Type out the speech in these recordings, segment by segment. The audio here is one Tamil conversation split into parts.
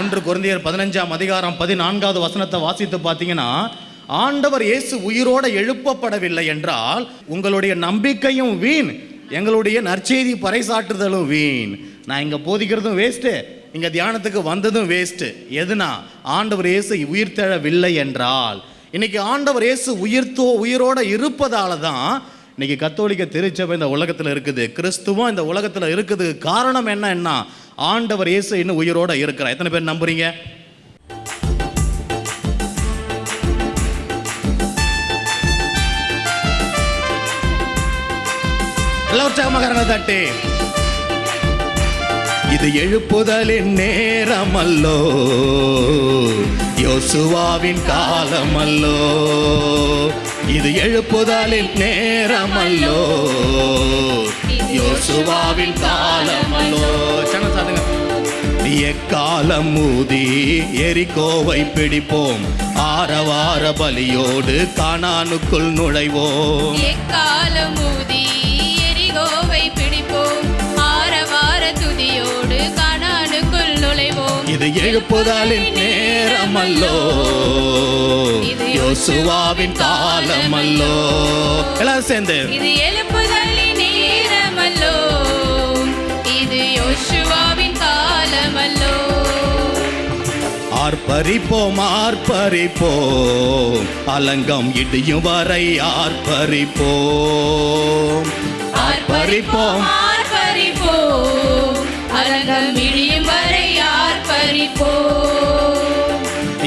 ஒன்று குருந்தியர் பதினஞ்சாம் அதிகாரம் பதினான்காவது வசனத்தை வாசித்து பார்த்தீங்கன்னா ஆண்டவர் இயேசு உயிரோட எழுப்பப்படவில்லை என்றால் உங்களுடைய நம்பிக்கையும் வீண் எங்களுடைய நற்செய்தி பறைசாற்றுதலும் வீண். நான் இங்கே போதிக்கிறதும் வேஸ்ட்டு இங்கே தியானத்துக்கு வந்ததும் வேஸ்ட்டு எதுனா ஆண்டவர் இயேசு உயிர்த்தெழவில்லை என்றால். இன்னைக்கு ஆண்டவர் இயேசு உயிர்த்தோ உயிரோட இருப்பதால தான் இன்னைக்கு கத்தோலிக்க திருச்சபை இந்த உலகத்தில் இருக்குது. கிறிஸ்துவம் இந்த உலகத்தில் இருக்குது காரணம் என்னன்னா ஆண்டவர் இயேசு இன்னும் உயிரோட இருக்கிறார். எத்தனை பேர் நம்புறீங்க? எல்லாம் தட்டி. இது எழுப்புதலின் நேரமல்லோ யோசுவாவின் காலமல்லோ இது எழுப்புதலின் நேரமல்லோ. யோசுவாவின் காலமல்லோ. சன சாதுங்க எக்காலம் மூதி எரிகோவை பிடிப்போம். ஆரவார பலியோடு கானானுக்குள் நுழைவோம். எக்காலம் ஊதி எரிகோவை பிடிப்போம். ஆரவார துதியோடு கானானுக்குள் நுழைவோம். இது எழுப்புதலின் நேரமல்லோ. யோசுவாவின் காலமல்லோ. எல்லாரும் சேர்ந்து. இது எழுப்புதலின் நேரமல்லோ. இது யோசுவாவின் காலமல்லோ. ஆர்ப்பரிப்போம் ஆர்ப்பரிப்போம். அலங்கம் இடியும் வரை ஆர்ப்பரிப்போம். ஆர்ப்பரிப்போம் ஆர்ப்பரிப்போம். அரங்கம் இடியும் வரை ஆர்ப்பரிப்போம்.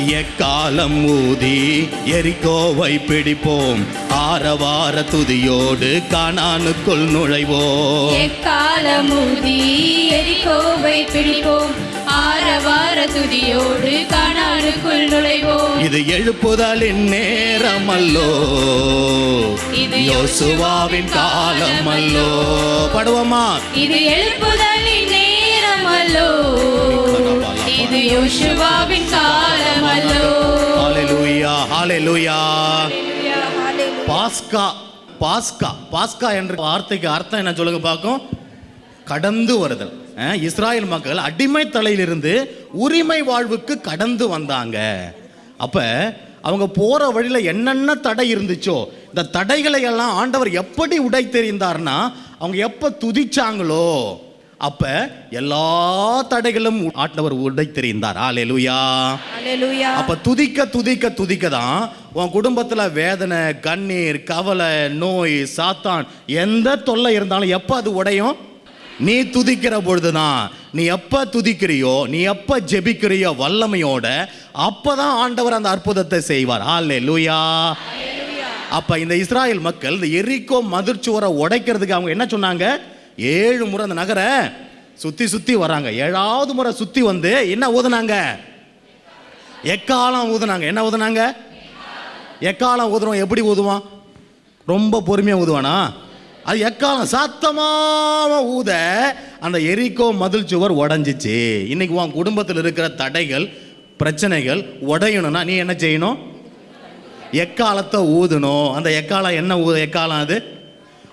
எக்காலம் ஊதி எரிகோவை பிடிப்போம். ஆரவார துதியோடு கானானுக்குள் நுழைவோம். எக்காலமூதி எரிகோவை பிடிப்போம். ஆரவார துதியோடு காணானுக்குள் நுழைவோம். இது எழுப்புதலின் நேரமல்லோ. இது யோசுவாவின் காலமல்லோ. படுவோமா? இது எழுப்புதலின் நேரமல்லோ. இது யோசுவாவின் காலமல்லோ. ஹalleluya ஹalleluya. பாஸ்கா பாஸ்கா பாஸ்கா என்ற வார்த்தைக்கு அர்த்தம் என்ன சொல்லுங்க பார்க்கும் கடந்து வருதல். இஸ்ராயேல் மக்கள் அடிமை தலையிலிருந்து உரிமை வாழ்வுக்கு கடந்து வந்தாங்க. அப்ப அவங்க போற வழியில என்னென்ன தடை இருந்துச்சோ இந்த தடைகளை எல்லாம் ஆண்டவர் எப்படி உடை தெரிந்தார்னா அவங்க எப்ப துதிச்சாங்களோ அப்ப எல்லா தடைகளும் ஆண்டவர் உடை தெரிந்தார் ஆலேலுயா அப்ப துதிக்க துதிக்க துதிக்க தான் உன் குடும்பத்துல வேதனை கண்ணீர் கவலை நோய் சாத்தான் எந்த தொல்லை இருந்தாலும் எப்ப அது உடையும்? நீ துதிக்கிற பொழுதுதான். நீ எப்ப துதிக்கிறியோ நீ எப்ப ஜெபிக்கிறியோ வல்லமையோட அப்பதான் ஆண்டவர் அந்த அற்புதத்தை செய்வார். ஆலே லூயா அப்ப இந்த இஸ்ராயேல் மக்கள் இந்த எரிக்கோ மதிர்ச்சுவரை உடைக்கிறதுக்கு அவங்க என்ன சொன்னாங்க? ஏழு முறை அந்த நகரை சுற்றி சுற்றி வராங்க ஏழாவது முறை சுற்றி வந்து என்ன ஊதுனாங்க? எக்காலம் ஊதுனாங்க. என்ன ஊதுனாங்க? எக்காலம் ஊதுறோம் எப்படி ஊதுவான்? ரொம்ப பொறுமையாக ஊதுவானா? அது எக்காலம்? சத்தமாக ஊத அந்த எரிக்கோ மதில் சுவர் உடஞ்சிச்சு. இன்னைக்கு உன் குடும்பத்தில் இருக்கிற தடைகள் பிரச்சனைகள் உடையணும்னா நீ என்ன செய்யணும்? எக்காலத்தை ஊதணும். அந்த எக்காலம் என்ன ஊ எக்காலம் அது?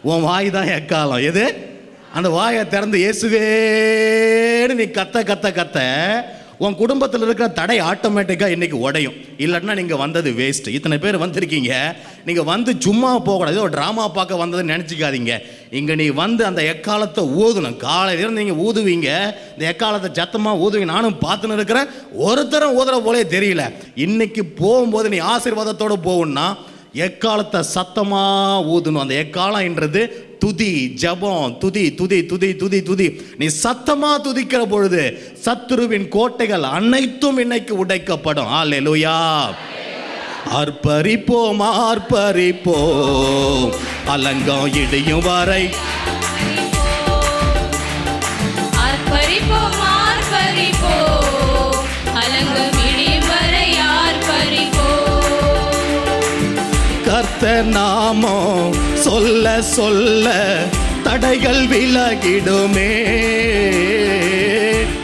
உன் வாய் தான் எக்காலம். எது? அந்த வாயை திறந்து இயேசுவேன்னு நீ கத்த கத்த கத்த உன் குடும்பத்தில் இருக்கிற தடை ஆட்டோமேட்டிக்காக இன்றைக்கி உடையும். இல்லைன்னா நீங்கள் வந்தது வேஸ்ட் இத்தனை பேர் வந்திருக்கீங்க. நீங்கள் வந்து சும்மா போகக்கூடாது. ஒரு ட்ராமா பார்க்க வந்ததுன்னு நினச்சிக்காதீங்க. இங்கே நீ வந்து அந்த எக்காலத்தை ஊதணும். காலையிலேருந்து நீங்கள் ஊதுவீங்க. இந்த எக்காலத்தை சத்தமாக ஊதுவீங்க. நானும் பார்த்துன்னு இருக்கிறேன். ஒருத்தரும் ஊதுற போலே தெரியல. இன்னைக்கு போகும்போது நீ ஆசீர்வாதத்தோடு போகணும்னா எக்காலத்தை சத்தமாக ஊதணும். அந்த எக்காலம்ன்றது துதி ஜபம் துதி துதி துதி துதி துதி. நீ சத்தமா துதிக்கிற பொழுது சத்துருவின் கோட்டைகள் அனைத்தும் இன்னைக்கு உடைக்கப்படும். ஆலேலுயா அர்ப்பரிப்போம் ஆர்ப்பரிப்போம் அலங்கம் இடியும் வரை. அர்ப்பரிப்போம்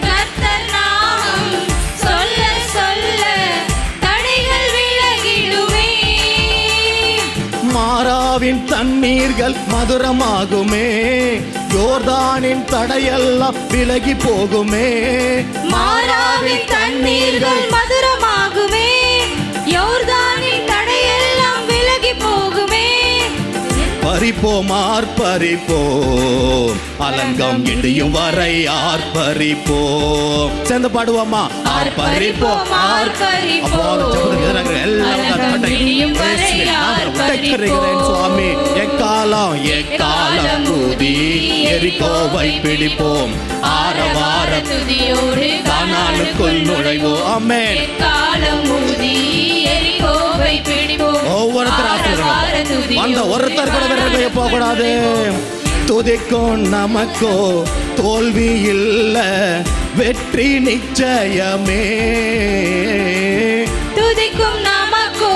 கர்த்தர் நாமம் சொல்ல சொல்ல தடைகள் விலகிடுமே. மாறாவின் தண்ணீர்கள் மதுரமாகுமே. யோர்தானின் தடையெல்லாம் விலகி போகுமே. மாறாவின் தண்ணீர் ஆர்ப்பரிப்போம் ஆர்ப்பரிப்போம். அலங்கம் இடியும் வரை ஆர்ப்பரிப்போம். சேர்ந்து பாடுவோமா ஆர்ப்பரிப்போம். சுவாமி. எக்காலம் எக்காலம் தூதி எரிகோவை பிடிப்போம். ஆரவார துதியோடு கானானுக்குள் நுழைவோம். ஆமென். காலம் ஊதி எரிகோவை பிடிப்போம். வந்த ஒருத்தர் கூட விரலைய போக கூடாது. துதிக்கும் நமக்கோ தோல்வி இல்ல வெற்றி நிச்சயமே. துதிக்கும் நமக்கோ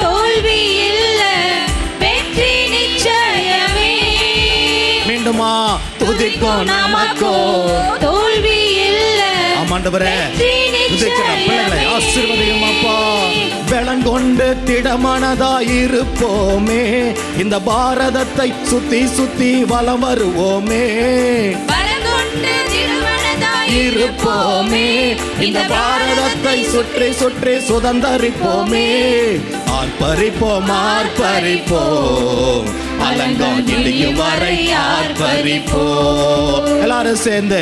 தோல்வி இல்ல வெற்றி நிச்சயமே. மீண்டுமா துதிக்கும் நமக்கோ தோல்வி இல்ல ஆமாண்டவரே. துதிக்கிற பிள்ளைகளை ஆசீர்வதியும் அப்பா பெலங்கொண்டு திடமனதாயிருப்போமே. இந்த பாரதத்தை சுத்தி சுத்தி வலம் வருவோமே. இருப்போமே இந்த பாரதத்தை சுற்றி சுற்றி சுதந்தரிப்போமே. ஆர்ப்பரிப்போம் ஆர்ப்பரிப்போம். அலங்கம் இடியும் வரை ஆர்ப்பரிப்போம். எல்லாரும் சேர்ந்து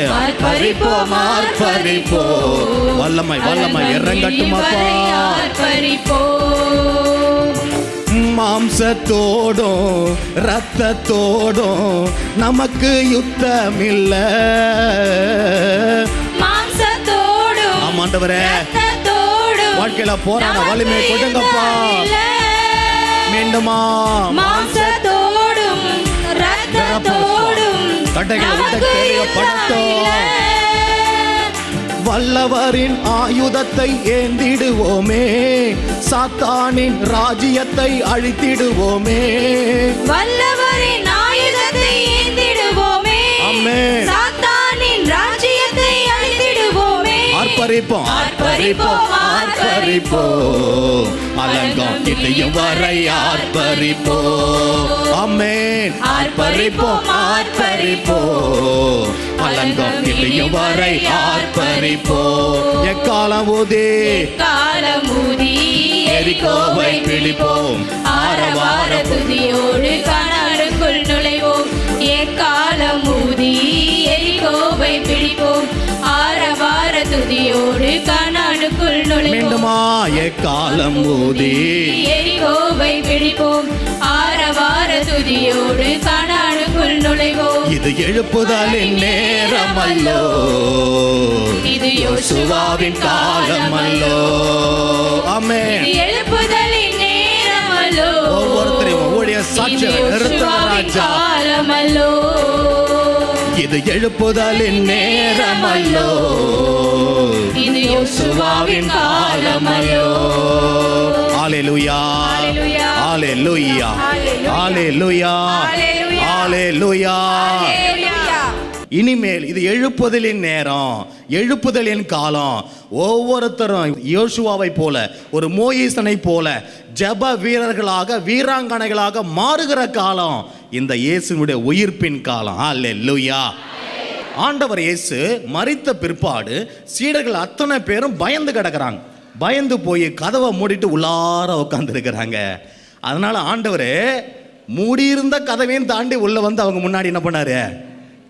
வல்லமை வல்லமை இறங்கட்டும் அப்பா மாம்சத்தோடும் ரத்தத்தோடும் நமக்கு யுத்தம் இல்ல ஆமாண்டவரே வாழ்க்கையில போராட வலிமை கொடுங்கப்பா. மீண்டுமா வல்லவரின் ஆயுதத்தை ஏந்திடுவோமே. சாத்தானின் ராஜ்யத்தை அழித்திடுவோமே. வல்லவரின் ஆயுதத்தை ஏந்திடுவோமே. ஆமென். சாத்தானின் ராஜ்யத்தை அழித்திடுவோமே. ஆர்ப்பரிப்போம். ஆர்ப்பரிப்போம் ஆர்ப்பரிப்போம். அலங்கம் இடையும் வரை ஆர்ப்பரிப்போம். அம்மேன் ஆர்ப்பரிப்போம் ஆர்ப்பரிப்போம் அலங்கம் இடையும் வரை ஆர்ப்பரிப்போம் எக்காலம் ஊதி காலம் ஊதி எரிகோவை பிடிப்போம். ஆரவார துதியோடு கணருக்குள் நுழைவோம். ஏக்காலம் ஊதி எரிகோவை பிடிப்போம் ஆரவார துதியோடு கணருக்குள் நுழைவோம் மீண்டுமா எக்காலம் ஊதி எரிகோவை பிடிப்போம். ஆரவார துதியோடு கணருக்குள் நுழைவோம். இது எழுப்புதலின் நேரமல்லோ. இது யோசுவாவின் காலமல்லோ. ஆமென். இது எழுப்புதலின் நேரமல்லோ. ஒவ்வொருத்தரையும் ஊழிய சாட்சியை இது நிறுத்துங்க யோசுவாவின் ராஜா. காலமல்லோ. இது எழுப்புதலின் நேரமல்லோ? இது யோசுவாவின் காலமல்லோ. ஹalleluya. ஹalleluya. ஹalleluya. ஹalleluya. இனிமேல் இது எழுப்புதலின் நேரம் எழுப்புதலின் காலம். ஒவ்வொருத்தரும் யோசுவாவை போல ஒரு மோயிசனை போல ஜெப வீரர்களாக வீராங்கனைகளாக மாறுகிற காலம். இந்த இயேசுனுடைய உயிர்ப்பின் காலம். அல்லேலூயா ஆண்டவர் இயேசு மறித்த பிற்பாடு சீடர்கள் அத்தனை பேரும் பயந்து கிடக்கிறாங்க. பயந்து போய் கதவை மூடிட்டு உள்ளார உட்காந்துருக்கிறாங்க அதனால ஆண்டவர் மூடியிருந்த கதவையும் தாண்டி உள்ளே வந்து அவங்க முன்னாடி என்ன பண்ணாரு?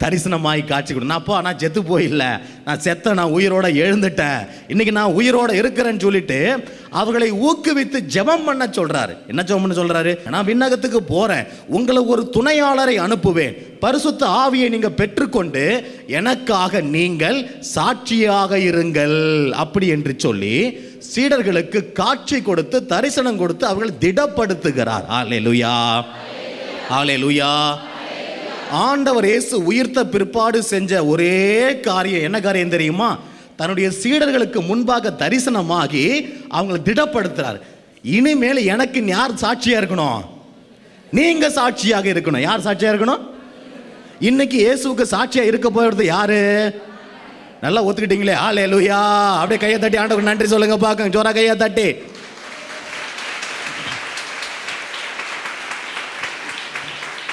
தரிசனமாய் காட்சி கொடு. நான் அப்பா நான் செத்து போயில்ல. நான் செத்த நான் உயிரோட எழுந்துட்டேன். இன்னைக்கு நான் உயிரோட இருக்கிறேன்னு சொல்லிட்டு அவர்களை ஊக்குவித்து ஜெபம் பண்ண சொல்றாரு. என்ன ஜெபம் பண்ண சொல்றாரு? நான் விண்ணகத்துக்கு போறேன். உங்களை ஒரு துணையாளரை அனுப்புவேன். பரிசுத்த ஆவியை நீங்க பெற்றுக்கொண்டு எனக்காக நீங்கள் சாட்சியாக இருங்கள். அப்படி என்று சொல்லி சீடர்களுக்கு காட்சி கொடுத்து தரிசனம் கொடுத்து அவர்கள் திடப்படுத்துகிறார். ஆலே லுயா ஆலே லுயா ஆண்டவர் இயேசு உயிர்த்த பிற்பாடு செஞ்ச ஒரே காரியம் என்ன காரியம் தெரியுமா? தன்னுடைய சீடர்களுக்கு முன்பாக தரிசனமாகி அவங்களை திடப்படுத்துறார். இனிமேல் எனக்கு யார் சாட்சியா இருக்கணும்? நீங்க சாட்சியாக இருக்கணும். யார் சாட்சியா இருக்கணும்? இன்னைக்கு இயேசுவுக்கு சாட்சியா இருக்க போறது யாரு? நல்லா ஒத்துக்கிட்டீங்களே? ஆலே லூயா அப்படியே கையை தட்டி ஆண்டவர் நன்றி சொல்லுங்க பார்க்க ஜோரா கையை தட்டி.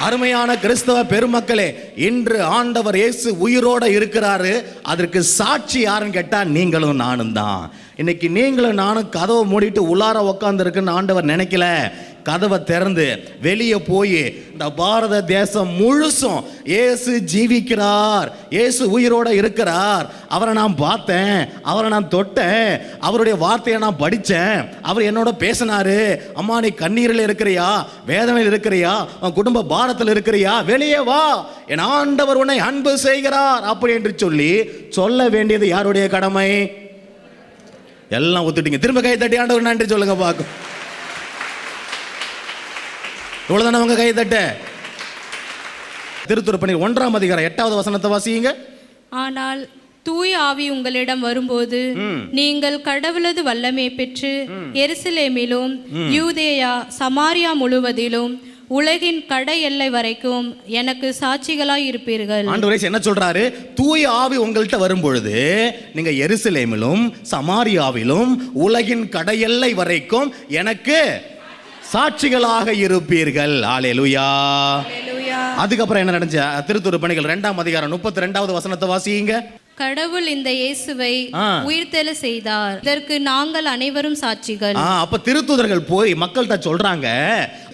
அருமையான கிறிஸ்தவ பெருமக்களே இன்று ஆண்டவர் இயேசு உயிரோட இருக்கிறாரு. அதற்கு சாட்சி யாருன்னு கேட்டால் நீங்களும் நானும் தான் இன்னைக்கு நீங்களும் நானும் கதவை மூடிட்டு உள்ளார உட்காந்துருக்குன்னு ஆண்டவர் நினைக்கல. கதவை திறந்து வெளியே போய் இந்த பாரத தேசம் முழுசும் ஏசு ஜீவிக்கிறார். ஏசு உயிரோட இருக்கிறார். அவரை நான் பார்த்தேன். அவரை நான் தொட்டேன். அவருடைய வார்த்தையை நான் படித்தேன் அவர் என்னோட பேசினாரு. அம்மா நீ கண்ணீரில் இருக்கிறியா? வேதனையில் இருக்கிறியா? உன் குடும்ப பாரத்தில் இருக்கிறியா? வெளியே வா. என் ஆண்டவர் உன்னை அன்பு செய்கிறார். அப்படி என்று சொல்லி சொல்ல வேண்டியது யாருடைய கடமை? எல்லாம் ஒத்துட்டீங்க. திரும்ப கை தட்டி ஆண்டவர் நன்றி சொல்லுங்க பார்க்கும் இவ்வளவுதானே உங்க கை தட்ட? திருத்துறை பணி ஒன்றாம் அதிகாரம் எட்டாவது வசனத்தை வாசியுங்க. ஆனால் தூய ஆவி உங்களிடம் வரும்போது நீங்கள் கடவுளது வல்லமை பெற்று எருசலேமிலும் யூதேயா சமாரியா முழுவதிலும் உலகின் கடை எல்லை வரைக்கும் எனக்கு சாட்சிகளாய் இருப்பீர்கள். ஆண்டவரே என்ன சொல்றாரு? தூய ஆவி உங்கள்கிட்ட வரும் பொழுது நீங்க எருசலேமிலும் சமாரியாவிலும் உலகின் கடையெல்லை வரைக்கும் எனக்கு சாட்சிகளாக இருப்பீர்கள். ஆலேலுயா அதுக்கப்புறம் என்ன நடந்துச்சு? திருத்துறை பணிகள் ரெண்டாம் அதிகாரம் முப்பத்தி ரெண்டாவது வசனத்தை வாசியுங்க கடவுள் இந்த இயேசுவை. உயிர்த்தெழ செய்தார். இதற்கு நாங்கள் அனைவரும் சாட்சிகள். அப்ப திருத்துதர்கள் போய் மக்கள்கிட்ட சொல்றாங்க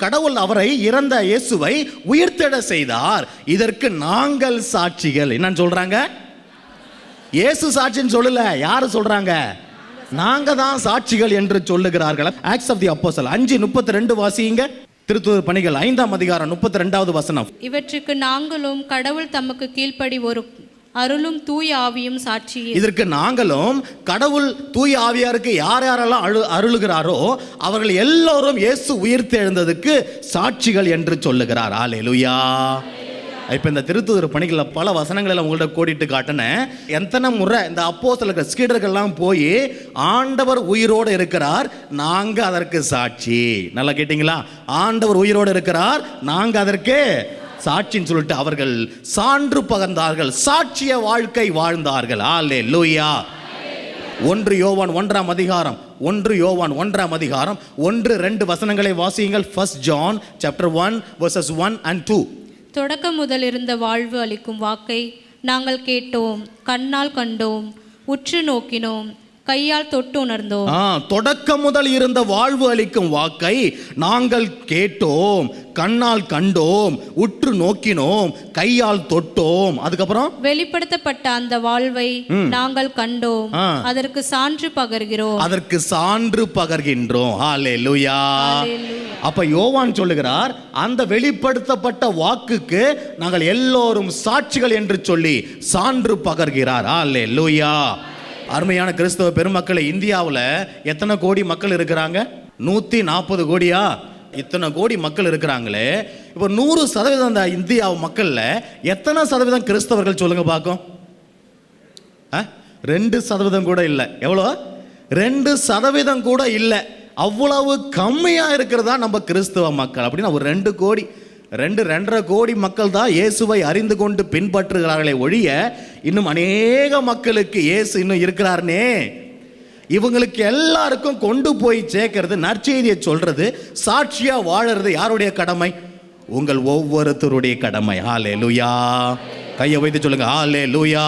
கடவுள் அவரை இறந்த இயேசுவை உயிர்த்தெழ செய்தார். இதற்கு நாங்கள் சாட்சிகள். என்னன்னு சொல்றாங்க? இயேசு சாட்சின்னு சொல்லல. யாரு சொல்றாங்க? நாங்க தான் சாட்சிகள் என்று சொல்லுகிறார்கள்? ஆக்ஸ் ஆஃப் தி அப்போஸ்தலர் அஞ்சு முப்பத்தி ரெண்டு வாசியுங்க. திருத்துதர் பணிகள் ஐந்தாம் அதிகாரம் முப்பத்தி ரெண்டாவது வசனம். இவற்றுக்கு நாங்களும் கடவுள் தமக்கு கீழ்ப்படி ஒரு அருளும் தூய ஆவியும் சாட்சியே இதற்கு நாங்களும் கடவுள் தூய ஆவியாருக்கு யார் யாரெல்லாம் அழு அருளுகிறாரோ அவர்கள் எல்லோரும் இயேசு உயிர்த்தெழுந்ததுக்கு சாட்சிகள் என்று சொல்லுகிறார். ஆலேலுயா இப்போ இந்த திருத்துதர் பணிகளில் பல வசனங்களில் உங்கள்ட்ட கோடிட்டு காட்டினேன். எத்தனை முறை இந்த அப்போ சில ஸ்கீடர்கள்லாம் போய் ஆண்டவர் உயிரோடு இருக்கிறார் நாங்கள் அதற்கு சாட்சி. நல்லா கேட்டிங்களா? ஆண்டவர் உயிரோடு இருக்கிறார் நாங்கள் அதற்கு சாட்சின்னு சொல்லிட்டு அவர்கள் சான்று பகர்ந்தார்கள் சாட்சிய வாழ்க்கை வாழ்ந்தார்கள். ஆலே லூயா ஒன்று யோவான் ஒன்றாம் அதிகாரம் ஒன்று யோவான் ஒன்றாம் அதிகாரம் ஒன்று ரெண்டு வசனங்களை வாசியுங்கள். First John chapter one verses one and two தொடக்கம் முதல் இருந்த வாழ்வு அளிக்கும் வாக்கை நாங்கள் கேட்டோம் கண்ணால் கண்டோம் உற்று நோக்கினோம். கையால் தொட்டு உணர்ந்தோம். தொடக்கம் முதல் இருந்த வாழ்வு அளிக்கும் வாக்கை நாங்கள் கேட்டோம் கண்ணால் கண்டோம் உற்று நோக்கினோம் கையால் தொட்டோம். அதுக்கப்புறம்? வெளிப்படுத்தப்பட்ட அந்த வாழ்வை நாங்கள் கண்டோம். அதற்கு சான்று பகர்கிறோம். அதற்கு சான்று பகர்கின்றோம். ஹalleluya. அப்ப யோவான் சொல்லுகிறார் அந்த வெளிப்படுத்தப்பட்ட வாக்குக்கு நாங்கள் எல்லோரும் சாட்சிகள் என்று சொல்லி சான்று பகர்கிறார். ஹalleluya. அருமையான கிறிஸ்தவ பெருமக்களை இந்தியாவில் எத்தனை கோடி மக்கள் இருக்கிறாங்க? நூற்றி நாற்பது கோடியா? இத்தனை கோடி மக்கள் இருக்கிறாங்களே. இப்போ நூறு சதவீதம் அந்த இந்தியா மக்களில் எத்தனை சதவீதம் கிறிஸ்தவர்கள் சொல்லுங்க பார்க்கும் ஆ? ரெண்டு சதவீதம் கூட இல்லை. எவ்வளோ? ரெண்டு சதவீதம் கூட இல்லை. அவ்வளவு கம்மியாக இருக்கிறதா நம்ம கிறிஸ்தவ மக்கள். அப்படின்னா ஒரு ரெண்டு கோடி ரெண்டு ரெண்டரை கோடி மக்கள் தான் இயேசுவை அறிந்து கொண்டு பின்பற்றுகிறார்களே ஒழிய இன்னும் அநேக மக்களுக்கு இயேசு இன்னும் இருக்கிறார்னே. இவங்களுக்கு எல்லாருக்கும் கொண்டு போய் சேர்க்கறது நற்செய்தியை சொல்றது சாட்சியா வாழறது யாருடைய கடமை? உங்கள் ஒவ்வொருத்தருடைய கடமை. ஆலே லூயா கையை வைத்து சொல்லுங்க ஆலே லூயா